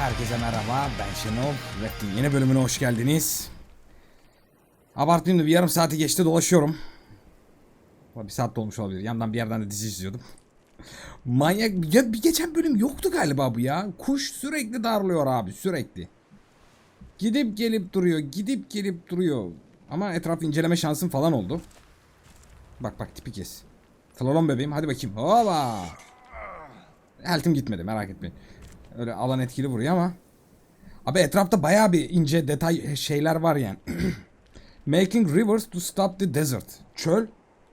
Herkese merhaba, ben Şenol. Rap'in yeni bölümüne hoş geldiniz. Abartmayayım da bir yarım saati geçti dolaşıyorum. Bir saat dolmuş olabilir. Yandan bir yerden de dizi izliyordum. Manyak. Ya bir geçen bölüm yoktu galiba bu ya. Kuş sürekli darlıyor abi sürekli. Gidip gelip duruyor, gidip gelip duruyor. Ama etraf inceleme şansım falan oldu. Bak bak tipi kes. Floron bebeğim hadi bakayım. Hova. Health'im gitmedi merak etmeyin. Öyle alan etkili vuruyor ama. Abi etrafta bayağı bir ince detay şeyler var yani. Making rivers to stop the desert. Çöl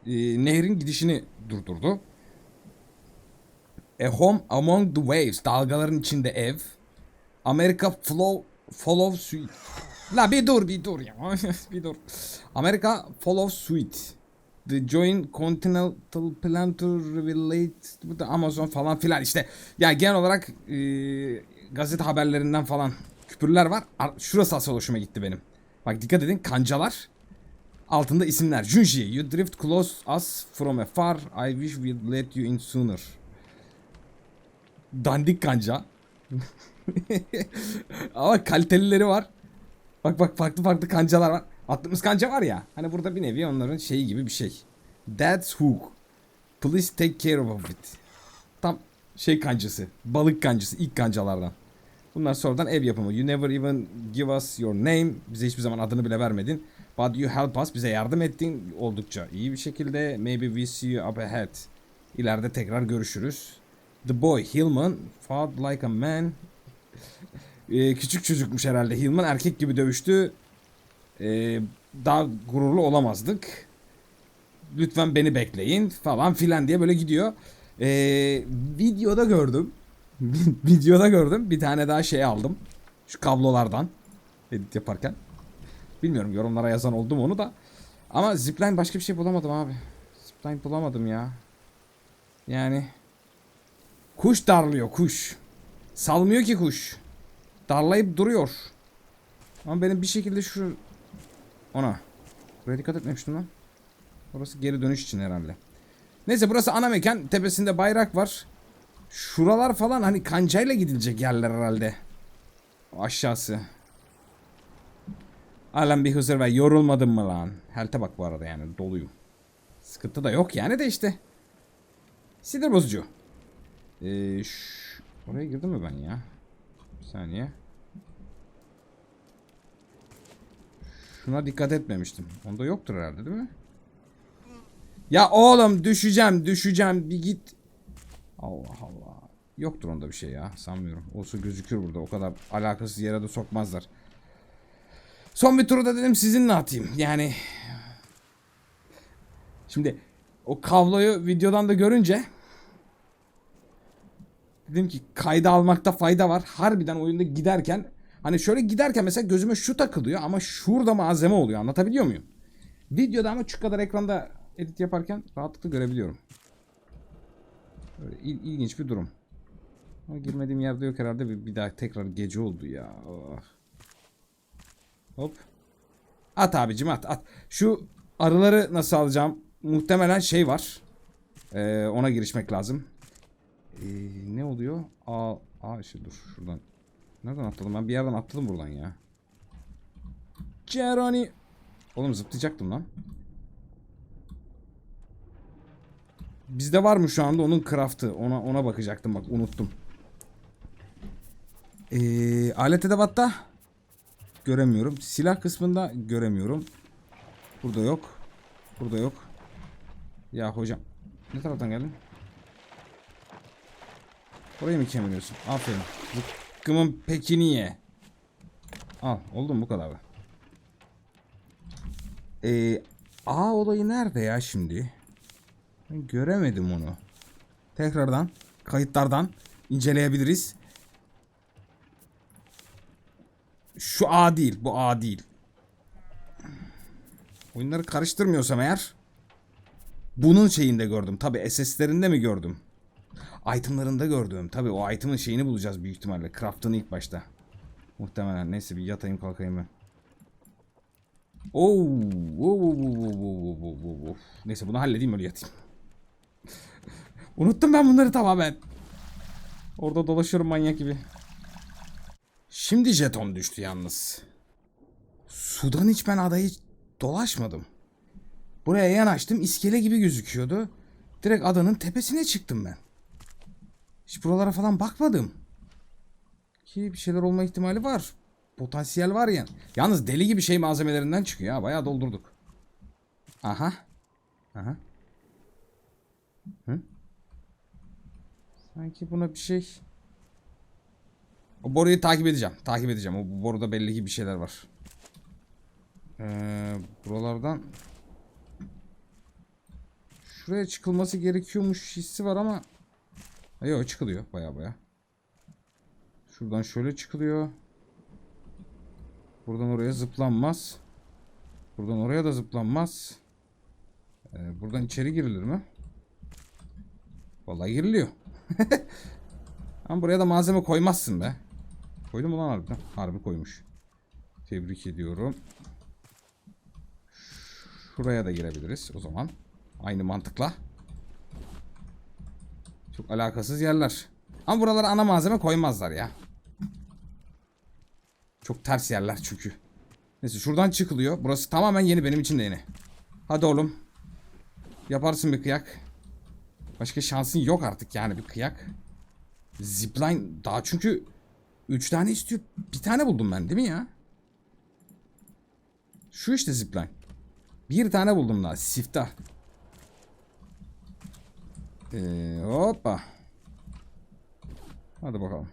e, nehrin gidişini durdurdu. A home among the waves. Dalgaların içinde ev. Amerika flow follow suit. La bir dur bir dur ya. bir dur. Amerika follow suit. The Joint Continental Plan to Relate Amazon falan filan işte. Yani genel olarak e, gazete haberlerinden falan küpürler var. Ar- Şurası asıl hoşuma gitti benim. Bak dikkat edin kancalar. Altında isimler. Junji, you drift close us from afar. I wish we'd let you in sooner. Dandik kanca. Ama kalitelileri var. Bak bak farklı farklı kancalar var. Attığımız kanca var ya. Hani burada bir nevi onların şeyi gibi bir şey. That's hook. Please take care of it. Tam şey kancası. Balık kancası. ilk kancalardan. Bunlar sonradan ev yapımı. You never even give us your name. Bize hiçbir zaman adını bile vermedin. But you help us. Bize yardım ettin oldukça iyi bir şekilde. Maybe we see you up ahead. İleride tekrar görüşürüz. The boy Hillman fought like a man. Ee, küçük çocukmuş herhalde. Hillman erkek gibi dövüştü. Ee, daha gururlu olamazdık. Lütfen beni bekleyin falan filan diye böyle gidiyor. Ee, videoda gördüm. videoda gördüm. Bir tane daha şey aldım. Şu kablolardan. Edit yaparken. Bilmiyorum yorumlara yazan oldu mu onu da. Ama zipline başka bir şey bulamadım abi. Zipline bulamadım ya. Yani. Kuş darlıyor kuş. Salmıyor ki kuş. Darlayıp duruyor. Ama benim bir şekilde şu... Ona. Buraya dikkat etmemiştim lan. Orası geri dönüş için herhalde. Neyse burası ana mekan. Tepesinde bayrak var. Şuralar falan hani kancayla gidilecek yerler herhalde. O aşağısı. Alan bir hızır ve yorulmadın mı lan? Helte bak bu arada yani doluyum. Sıkıntı da yok yani de işte. Sinir bozucu. Ee, ş- oraya girdim mi ben ya? Bir saniye. Şuna dikkat etmemiştim. Onda yoktur herhalde değil mi? Ya oğlum düşeceğim düşeceğim bir git. Allah Allah. Yoktur onda bir şey ya sanmıyorum. Olsa gözükür burada o kadar alakasız yere de sokmazlar. Son bir turu da dedim sizinle atayım. Yani Şimdi o kabloyu videodan da görünce dedim ki kayda almakta fayda var. Harbiden oyunda giderken hani şöyle giderken mesela gözüme şu takılıyor ama şurada malzeme oluyor. Anlatabiliyor muyum? Videoda ama şu kadar ekranda edit yaparken rahatlıkla görebiliyorum. Böyle il- ilginç bir durum. Ama girmediğim yerde yok herhalde bir, bir daha tekrar gece oldu ya. Oh. Hop. At abicim at at. Şu arıları nasıl alacağım? Muhtemelen şey var. Ee, ona girişmek lazım. Ee, ne oluyor? Aa, aa işte dur şuradan. Nereden atladım? Ben bir yerden atladım buradan ya. Ceroni. Oğlum zıplayacaktım lan. Bizde var mı şu anda onun craft'ı? Ona ona bakacaktım bak unuttum. Ee, alet edevatta göremiyorum. Silah kısmında göremiyorum. Burada yok. Burada yok. Ya hocam. Ne taraftan geldin? Orayı mı kemiriyorsun? Aferin. Zıkkımın pekini ye. Al. Oldu mu bu kadar da. Ee, A olayı nerede ya şimdi? Ben göremedim onu. Tekrardan kayıtlardan inceleyebiliriz. Şu A değil. Bu A değil. Oyunları karıştırmıyorsam eğer bunun şeyinde gördüm. Tabi SS'lerinde mi gördüm? Itemlarında gördüm. Tabi o item'ın şeyini bulacağız büyük ihtimalle. Craft'ını ilk başta. Muhtemelen. Neyse bir yatayım kalkayım ben. Oo. Neyse bunu halledeyim öyle yatayım. Unuttum ben bunları tamamen. Orada dolaşıyorum manyak gibi. Şimdi jeton düştü yalnız. Sudan hiç ben adayı dolaşmadım. Buraya yanaştım iskele gibi gözüküyordu. Direkt adanın tepesine çıktım ben. Hiç buralara falan bakmadım. Ki bir şeyler olma ihtimali var. Potansiyel var yani. Yalnız deli gibi şey malzemelerinden çıkıyor ha. Bayağı doldurduk. Aha. Aha. Hı? Sanki buna bir şey... O boruyu takip edeceğim. Takip edeceğim. O boruda belli ki bir şeyler var. Ee, buralardan şuraya çıkılması gerekiyormuş hissi var ama yok çıkılıyor baya baya. Şuradan şöyle çıkılıyor. Buradan oraya zıplanmaz. Buradan oraya da zıplanmaz. Ee, buradan içeri girilir mi? Vallahi giriliyor. Ama buraya da malzeme koymazsın be. Koydum mu lan harbiden? Harbi koymuş. Tebrik ediyorum. Şuraya da girebiliriz o zaman. Aynı mantıkla. Çok alakasız yerler. Ama buralara ana malzeme koymazlar ya. Çok ters yerler çünkü. Neyse şuradan çıkılıyor. Burası tamamen yeni benim için de yeni. Hadi oğlum. Yaparsın bir kıyak. Başka şansın yok artık yani bir kıyak. Zipline daha çünkü 3 tane istiyor. Bir tane buldum ben değil mi ya? Şu işte zipline. Bir tane buldum daha. Siftah. Ee, hoppa. Hadi bakalım.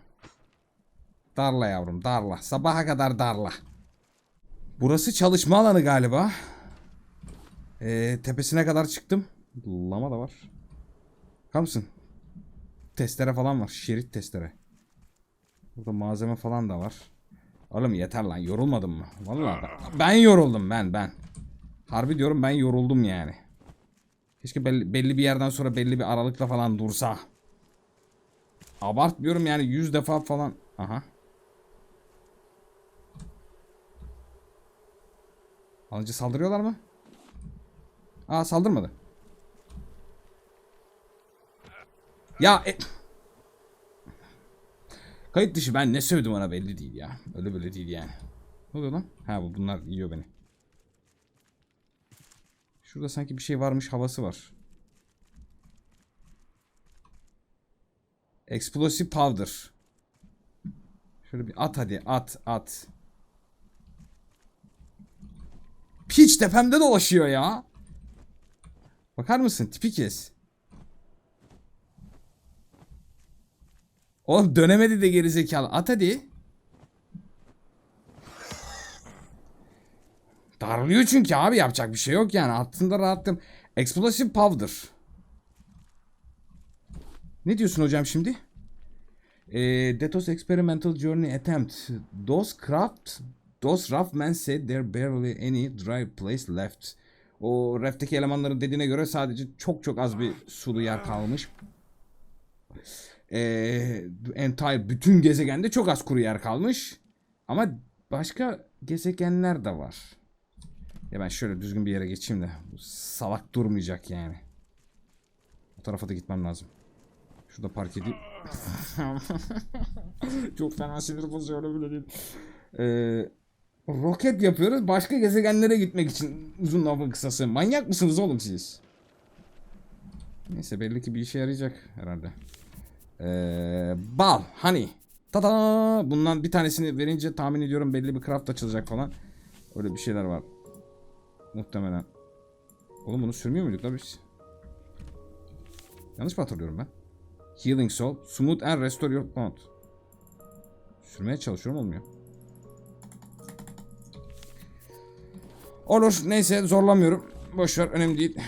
Darla yavrum darla. Sabaha kadar darla. Burası çalışma alanı galiba. Ee, tepesine kadar çıktım. Lama da var. Bakar mısın? Testere falan var. Şerit testere. Burada malzeme falan da var. Oğlum yeter lan yorulmadın mı? Vallahi ben, ben yoruldum ben ben. Harbi diyorum ben yoruldum yani. Keşke belli, belli bir yerden sonra belli bir aralıkla falan dursa. Abartmıyorum yani 100 defa falan. Aha. Alıcı saldırıyorlar mı? Aa saldırmadı. Ya e... Kayıt dışı ben ne sövdüm ona belli değil ya. Öyle böyle değil yani. Ne oluyor lan? Ha bu bunlar yiyor beni. Şurada sanki bir şey varmış havası var. Explosive powder. Şöyle bir at hadi at at. Piç tepemde dolaşıyor ya. Bakar mısın? Tipi kes. Oğlum dönemedi de gerizekalı. At hadi. Darlıyor çünkü abi yapacak bir şey yok yani. Attığında rahattım. Explosive powder. Ne diyorsun hocam şimdi? Ee, Detos experimental journey attempt. Those craft, those rough men said there barely any dry place left. O raft'teki elemanların dediğine göre sadece çok çok az bir sulu yer kalmış. Ee, entire bütün gezegende çok az kuru yer kalmış. Ama başka gezegenler de var. Ya ben şöyle düzgün bir yere geçeyim de bu salak durmayacak yani. O tarafa da gitmem lazım. Şurada park edeyim. Çok fena sinir bozuyor öyle bile değil. Ee, roket yapıyoruz başka gezegenlere gitmek için uzun lafın kısası. Manyak mısınız oğlum siz? Neyse belli ki bir işe yarayacak herhalde. Ee, bal, honey. Tada! Bundan bir tanesini verince tahmin ediyorum belli bir craft açılacak falan. Öyle bir şeyler var. Muhtemelen. Oğlum bunu sürmüyor muyduk da biz? Yanlış mı hatırlıyorum ben? Healing Soul. Smooth and Restore Your Bond. Sürmeye çalışıyorum olmuyor. Olur. Neyse zorlamıyorum. Boşver önemli değil.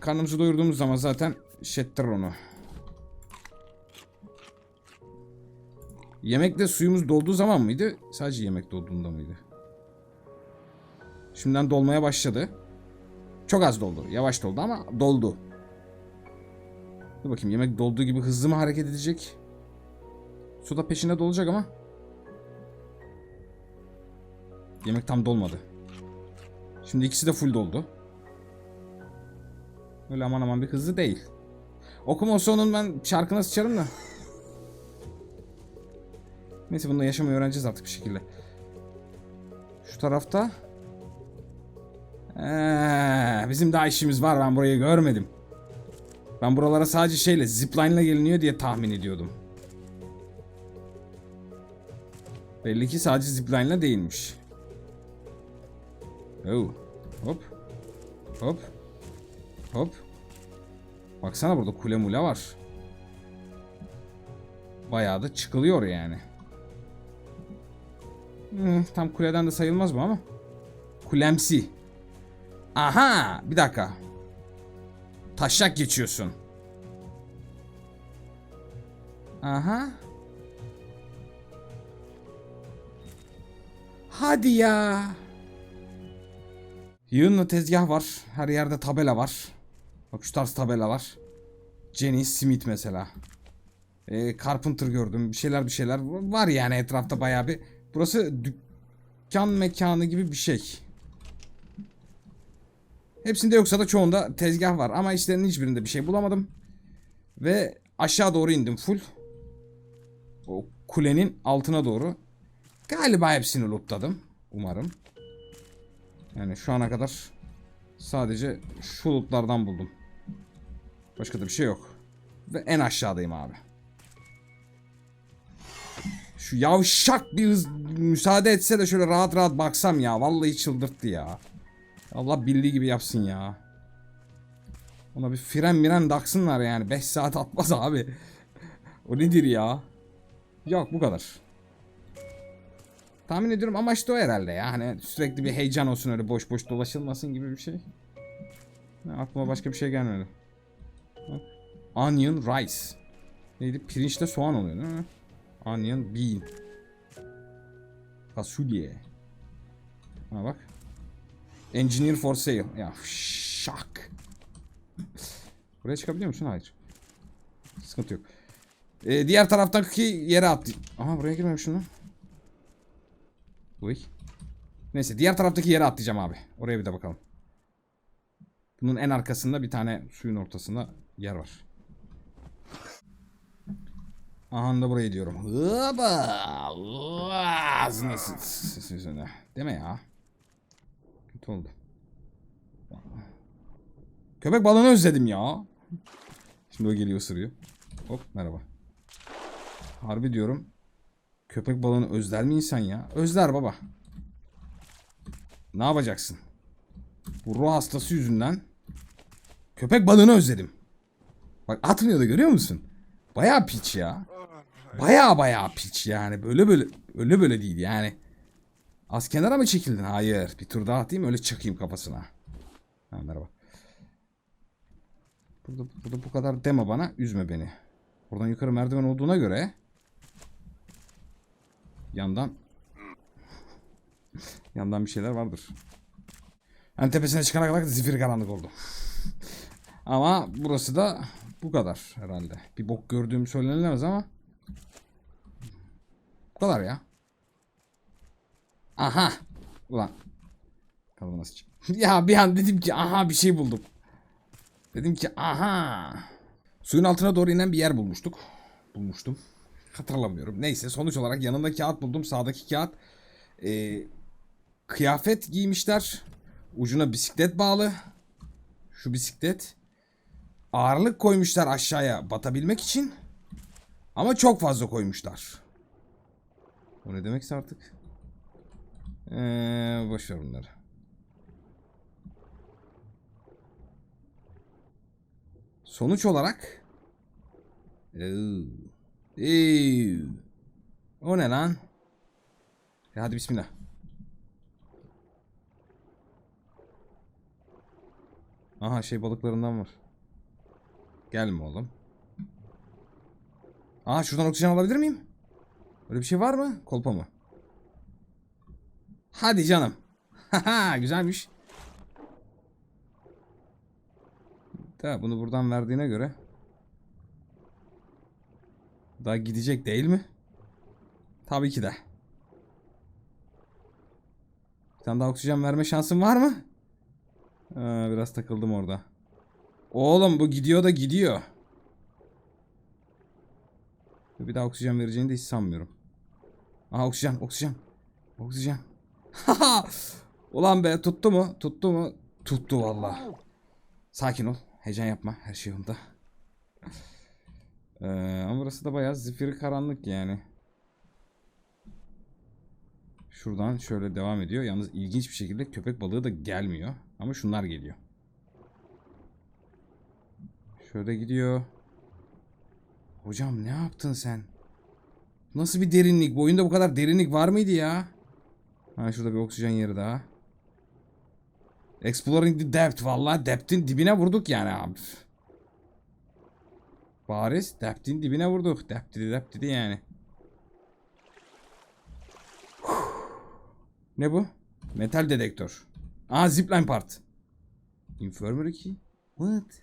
Karnımızı doyurduğumuz zaman zaten şettirir onu. Yemekte suyumuz dolduğu zaman mıydı? Sadece yemek dolduğunda mıydı? Şimdiden dolmaya başladı. Çok az doldu. Yavaş doldu ama doldu. Dur bakayım yemek dolduğu gibi hızlı mı hareket edecek? Su da peşinde dolacak ama. Yemek tam dolmadı. Şimdi ikisi de full doldu. Öyle aman aman bir hızlı değil. Okuma sonun ben şarkına sıçarım da. Neyse bununla yaşamayı öğreneceğiz artık bir şekilde. Şu tarafta. Ee, bizim daha işimiz var ben burayı görmedim. Ben buralara sadece şeyle zipline ile geliniyor diye tahmin ediyordum. Belli ki sadece zipline ile değilmiş. Oh. Hop. Hop. Hop. Baksana burada kule mule var. Bayağı da çıkılıyor yani. Hmm, tam kuleden de sayılmaz bu ama. Kulemsi. Aha! Bir dakika. Taşak geçiyorsun. Aha. Hadi ya. Yığınla tezgah var. Her yerde tabela var. Bak şu tarz tabela var. Jenny Smith mesela. Ee, Carpenter gördüm. Bir şeyler bir şeyler var yani etrafta bayağı bir. Burası dükkan mekanı gibi bir şey. Hepsinde yoksa da çoğunda tezgah var. Ama işlerinin hiçbirinde bir şey bulamadım. Ve aşağı doğru indim full. O kulenin altına doğru. Galiba hepsini lootladım. Umarım. Yani şu ana kadar sadece şu lootlardan buldum. Başka da bir şey yok. Ve en aşağıdayım abi. Şu yavşak bir hız müsaade etse de şöyle rahat rahat baksam ya. Vallahi çıldırttı ya. Allah bildiği gibi yapsın ya. Ona bir fren miren taksınlar yani. 5 saat atmaz abi. o nedir ya? Yok bu kadar. Tahmin ediyorum amaç da o herhalde ya. Hani sürekli bir heyecan olsun öyle boş boş dolaşılmasın gibi bir şey. Ya, aklıma başka bir şey gelmedi. Onion rice. Neydi? Pirinçle soğan oluyor değil mi? Onion bean. Fasulye. Ha bak. Engineer for sale. Ya şak. Buraya çıkabiliyor musun? Hayır. Sıkıntı yok. Ee, diğer taraftaki yere attı. Aha buraya girmemişim lan. Uy. Neyse diğer taraftaki yere atlayacağım abi. Oraya bir de bakalım. Bunun en arkasında bir tane suyun ortasında yer var. Aha da burayı diyorum. Hıba. Sı- Deme ya. Kötü. Köpek balığını özledim ya. Şimdi o geliyor ısırıyor. Hop merhaba. Harbi diyorum. Köpek balığını özler mi insan ya? Özler baba. Ne yapacaksın? Bu ruh hastası yüzünden köpek balığını özledim. Bak atmıyor da görüyor musun? Bayağı piç ya. Bayağı bayağı piç yani. Böyle böyle öyle böyle değil yani. Az kenara mı çekildin? Hayır. Bir tur daha atayım öyle çakayım kafasına. Ha, merhaba. Burada, burada bu kadar deme bana. Üzme beni. Oradan yukarı merdiven olduğuna göre yandan yandan bir şeyler vardır. En tepesine çıkana kadar zifiri karanlık oldu. ama burası da bu kadar herhalde. Bir bok gördüğüm söylenemez ama bu kadar ya. Aha. Ulan. Kalıbı nasıl Ya bir an dedim ki aha bir şey buldum. Dedim ki aha. Suyun altına doğru inen bir yer bulmuştuk. Bulmuştum. Hatırlamıyorum. Neyse sonuç olarak yanında kağıt buldum. Sağdaki kağıt e, kıyafet giymişler. Ucuna bisiklet bağlı. Şu bisiklet. Ağırlık koymuşlar aşağıya batabilmek için. Ama çok fazla koymuşlar. O ne demekse artık. Ee, boş ver bunları. Sonuç olarak. Eee. O ne lan? E hadi bismillah. Aha şey balıklarından var. Gelme oğlum. Aha şuradan oksijen alabilir miyim? Öyle bir şey var mı? Kolpa mı? Hadi canım. Haha güzelmiş. Tamam bunu buradan verdiğine göre daha gidecek değil mi? Tabii ki de. Bir tane daha oksijen verme şansın var mı? Aa, biraz takıldım orada. Oğlum bu gidiyor da gidiyor. Bir daha oksijen vereceğini de hiç sanmıyorum. Aha oksijen oksijen. Oksijen. Ulan be tuttu mu? Tuttu mu? Tuttu valla. Sakin ol. Heyecan yapma. Her şey yolunda. Ee, ama burası da bayağı zifiri karanlık yani. Şuradan şöyle devam ediyor. Yalnız ilginç bir şekilde köpek balığı da gelmiyor. Ama şunlar geliyor. Şöyle gidiyor. Hocam ne yaptın sen? Nasıl bir derinlik? Bu oyunda bu kadar derinlik var mıydı ya? Ha şurada bir oksijen yeri daha. Exploring the depth. Vallahi depth'in dibine vurduk yani abi. Bariz depth'in dibine vurduk. Depth dedi depth dedi yani. Ne bu? Metal dedektör. Aa zipline part. Infirmary key. What?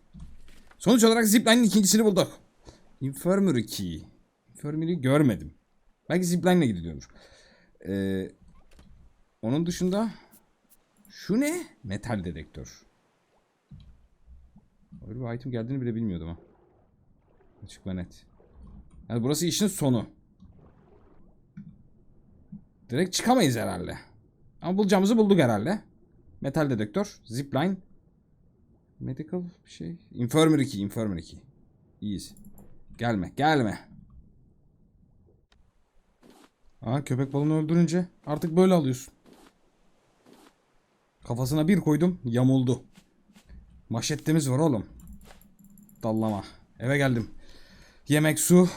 Sonuç olarak zipline'in ikincisini bulduk. Infirmary key. Infirmary görmedim. Belki zipline'le gidiliyordur. Ee, onun dışında şu ne? Metal dedektör. Öyle bir item geldiğini bile bilmiyordum ha. Açık ve net. Yani burası işin sonu. Direkt çıkamayız herhalde. Ama bulacağımızı bulduk herhalde. Metal dedektör, zipline, medical bir şey. Infirmary key, infirmary key. İyiyiz. Gelme, gelme. Aa köpek balığını öldürünce artık böyle alıyorsun. Kafasına bir koydum, yamuldu. Maşettemiz var oğlum. Dallama. Eve geldim. Yemek, su,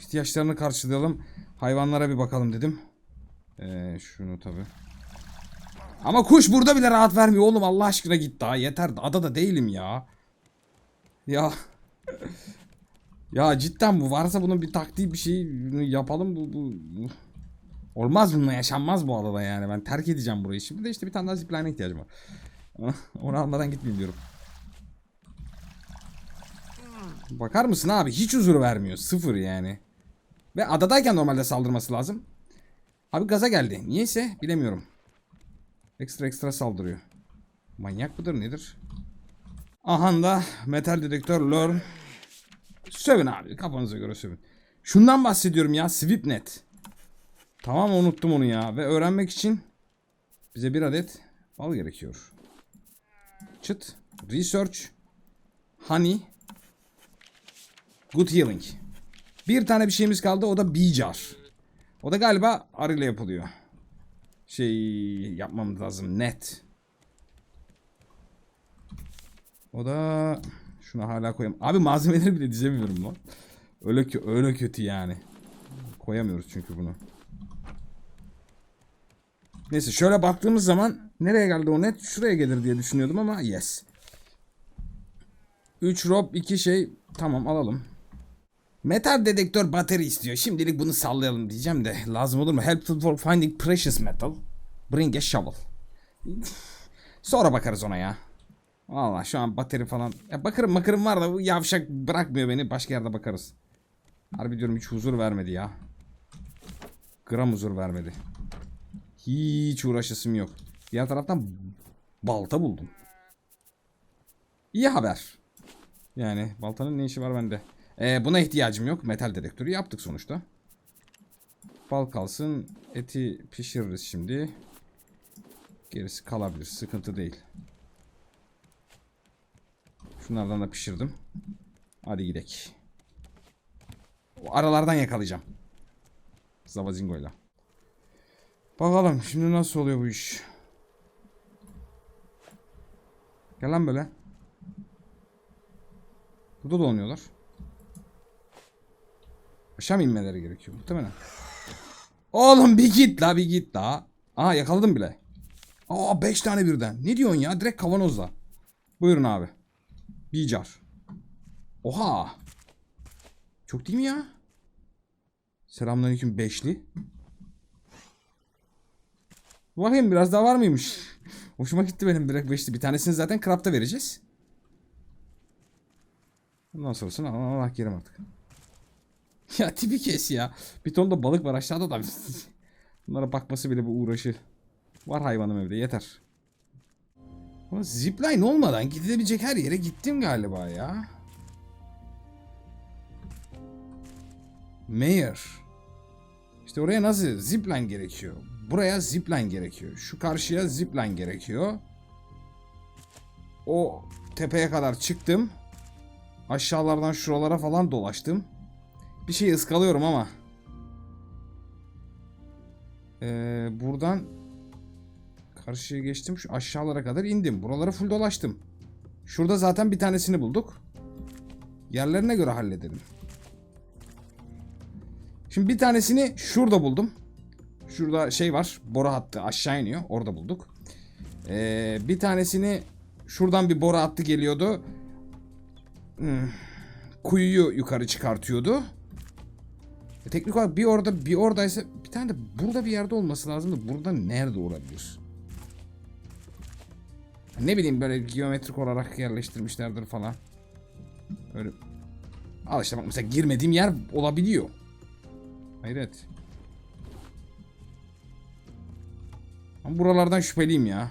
ihtiyaçlarını karşılayalım. Hayvanlara bir bakalım dedim. Ee, şunu tabi. Ama kuş burada bile rahat vermiyor oğlum Allah aşkına git daha yeter adada değilim ya. Ya. ya cidden bu varsa bunun bir taktiği bir şey yapalım bu, bu, bu. Olmaz bununla yaşanmaz bu adada yani ben terk edeceğim burayı. Şimdi de işte bir tane daha zipline'e ihtiyacım var. Onu almadan gitmeyeyim diyorum. Bakar mısın abi hiç huzur vermiyor sıfır yani. Ve adadayken normalde saldırması lazım. Abi gaza geldi. Niyeyse bilemiyorum. Ekstra ekstra saldırıyor. Manyak mıdır nedir? Aha da metal dedektör learn. Sövün abi kafanıza göre sövün. Şundan bahsediyorum ya Swipnet. Tamam unuttum onu ya. Ve öğrenmek için bize bir adet bal gerekiyor. Çıt. Research. Honey. Good healing. Bir tane bir şeyimiz kaldı o da Bijar. O da galiba arıyla yapılıyor. Şey yapmamız lazım net. O da şuna hala koyayım. Abi malzemeleri bile dizemiyorum lan. Öyle öyle kötü yani. Koyamıyoruz çünkü bunu. Neyse şöyle baktığımız zaman nereye geldi o net? Şuraya gelir diye düşünüyordum ama yes. 3 rob 2 şey tamam alalım. Metal dedektör bateri istiyor. Şimdilik bunu sallayalım diyeceğim de lazım olur mu? Helpful for finding precious metal. Bring a shovel. Sonra bakarız ona ya. Valla şu an bateri falan. Ya bakarım bakarım var da bu yavşak bırakmıyor beni. Başka yerde bakarız. Harbi diyorum hiç huzur vermedi ya. Gram huzur vermedi. Hiç uğraşasım yok. Diğer taraftan balta buldum. İyi haber. Yani baltanın ne işi var bende? Ee, buna ihtiyacım yok. Metal dedektörü yaptık sonuçta. Bal kalsın. Eti pişiririz şimdi. Gerisi kalabilir. Sıkıntı değil. Şunlardan da pişirdim. Hadi gidelim. Aralardan yakalayacağım. Zavazingo'yla. Bakalım şimdi nasıl oluyor bu iş. Gel lan böyle. Burada dolanıyorlar. Aşağı mı inmeleri gerekiyor muhtemelen. Oğlum bir git la bir git la. Aha yakaladım bile. Aa 5 tane birden. Ne diyorsun ya? Direkt kavanozla. Buyurun abi. Bicar. Oha. Çok değil mi ya? Selamünaleyküm beşli. Bakayım biraz daha var mıymış? Hoşuma gitti benim direkt beşli. Bir tanesini zaten craft'a vereceğiz. Bundan sonrasını Allah yerim artık. Ya tipi kes ya. Bir ton da balık var aşağıda da. Bunlara bakması bile bu uğraşı. Var hayvanım evde yeter. Ama zipline olmadan gidilebilecek her yere gittim galiba ya. Mayor. İşte oraya nasıl zipline gerekiyor. Buraya zipline gerekiyor. Şu karşıya zipline gerekiyor. O tepeye kadar çıktım. Aşağılardan şuralara falan dolaştım. Bir şey ıskalıyorum ama. Ee, buradan karşıya geçtim. Şu aşağılara kadar indim. Buraları full dolaştım. Şurada zaten bir tanesini bulduk. Yerlerine göre halledelim. Şimdi bir tanesini şurada buldum. Şurada şey var. Boru hattı aşağı iniyor. Orada bulduk. Ee, bir tanesini şuradan bir boru hattı geliyordu. Hmm, Kuyuyu yukarı çıkartıyordu. E, teknik olarak bir orada bir oradaysa bir tane de burada bir yerde olması lazım da burada nerede olabilir? Ne bileyim böyle geometrik olarak yerleştirmişlerdir falan. Öyle. Al işte bak mesela girmediğim yer olabiliyor. Hayret. Ama buralardan şüpheliyim ya.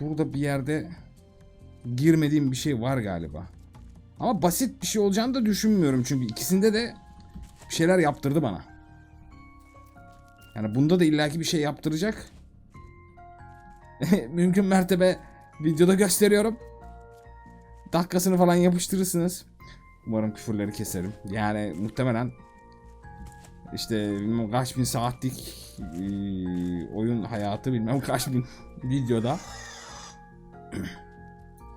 Burada bir yerde girmediğim bir şey var galiba. Ama basit bir şey olacağını da düşünmüyorum çünkü ikisinde de bir şeyler yaptırdı bana. Yani bunda da illaki bir şey yaptıracak. Mümkün mertebe videoda gösteriyorum. Dakikasını falan yapıştırırsınız. Umarım küfürleri keserim. Yani muhtemelen işte bilmem kaç bin saatlik e, oyun hayatı bilmem kaç bin videoda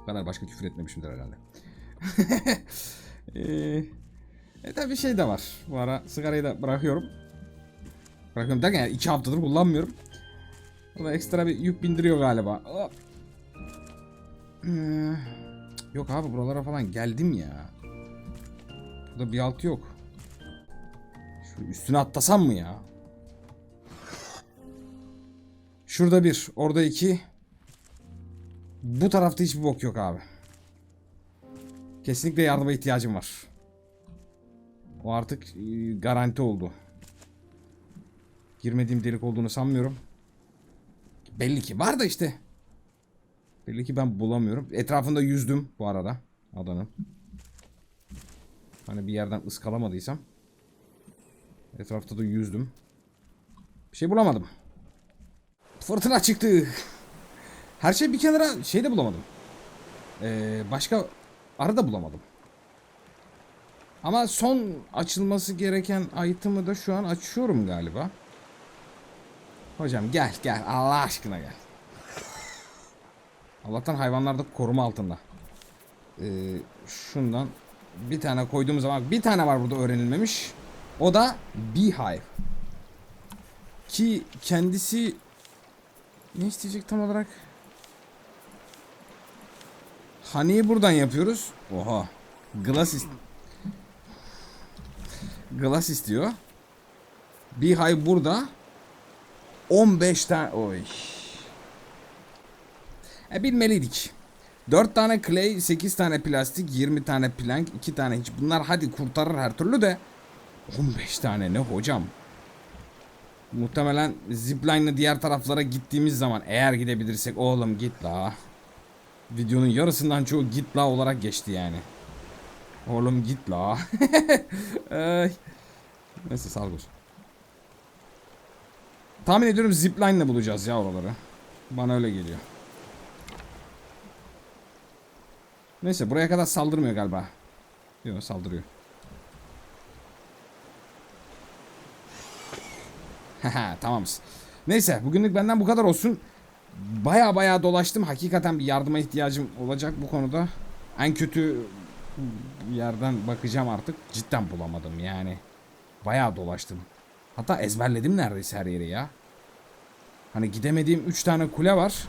kadar başka küfür etmemişimdir herhalde. e, e tabi şey de var. Bu ara sigarayı da bırakıyorum. Bırakıyorum derken yani iki haftadır kullanmıyorum. O da ekstra bir yük bindiriyor galiba. Hop. Hmm. Yok abi buralara falan geldim ya. Burada bir alt yok. Üstüne atlasam mı ya? Şurada bir, orada iki. Bu tarafta hiçbir bok yok abi. Kesinlikle yardıma ihtiyacım var. O artık e, garanti oldu. Girmediğim delik olduğunu sanmıyorum. Belli ki var da işte. Belli ki ben bulamıyorum. Etrafında yüzdüm bu arada adanın. Hani bir yerden ıskalamadıysam. Etrafta da yüzdüm. Bir şey bulamadım. Fırtına çıktı. Her şey bir kenara şey de bulamadım. Ee, başka arı da bulamadım. Ama son açılması gereken item'ı da şu an açıyorum galiba. Hocam gel gel Allah aşkına gel. Allah'tan hayvanlar da koruma altında. Ee, şundan bir tane koyduğumuz zaman bir tane var burada öğrenilmemiş. O da Beehive. Ki kendisi ne isteyecek tam olarak? Honey'i buradan yapıyoruz. Oha. Glass ist Glass istiyor. Beehive burada. 15 tane oy. E bilmeliydik. 4 tane clay, 8 tane plastik, 20 tane plank, 2 tane hiç. Bunlar hadi kurtarır her türlü de 15 tane ne hocam? Muhtemelen zipline'la diğer taraflara gittiğimiz zaman eğer gidebilirsek oğlum git la. Videonun yarısından çoğu git la olarak geçti yani. Oğlum git la. Neyse olsun. Tahmin ediyorum zipline'la bulacağız ya oraları. Bana öyle geliyor. Neyse buraya kadar saldırmıyor galiba. Yok saldırıyor. tamamız. Neyse bugünlük benden bu kadar olsun. Baya baya dolaştım. Hakikaten bir yardıma ihtiyacım olacak bu konuda. En kötü yerden bakacağım artık. Cidden bulamadım yani. Baya dolaştım. Hatta ezberledim neredeyse her yeri ya. Hani gidemediğim 3 tane kule var.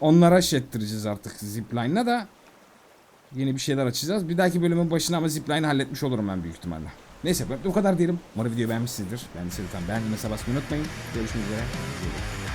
Onlara şettireceğiz artık zipline'la da. Yeni bir şeyler açacağız. Bir dahaki bölümün başına ama zipline'ı halletmiş olurum ben büyük ihtimalle. Neyse bu kadar diyelim. Umarım videoyu beğenmişsinizdir. Beğendiyseniz lütfen beğenmeyi basmayı unutmayın. Görüşmek üzere.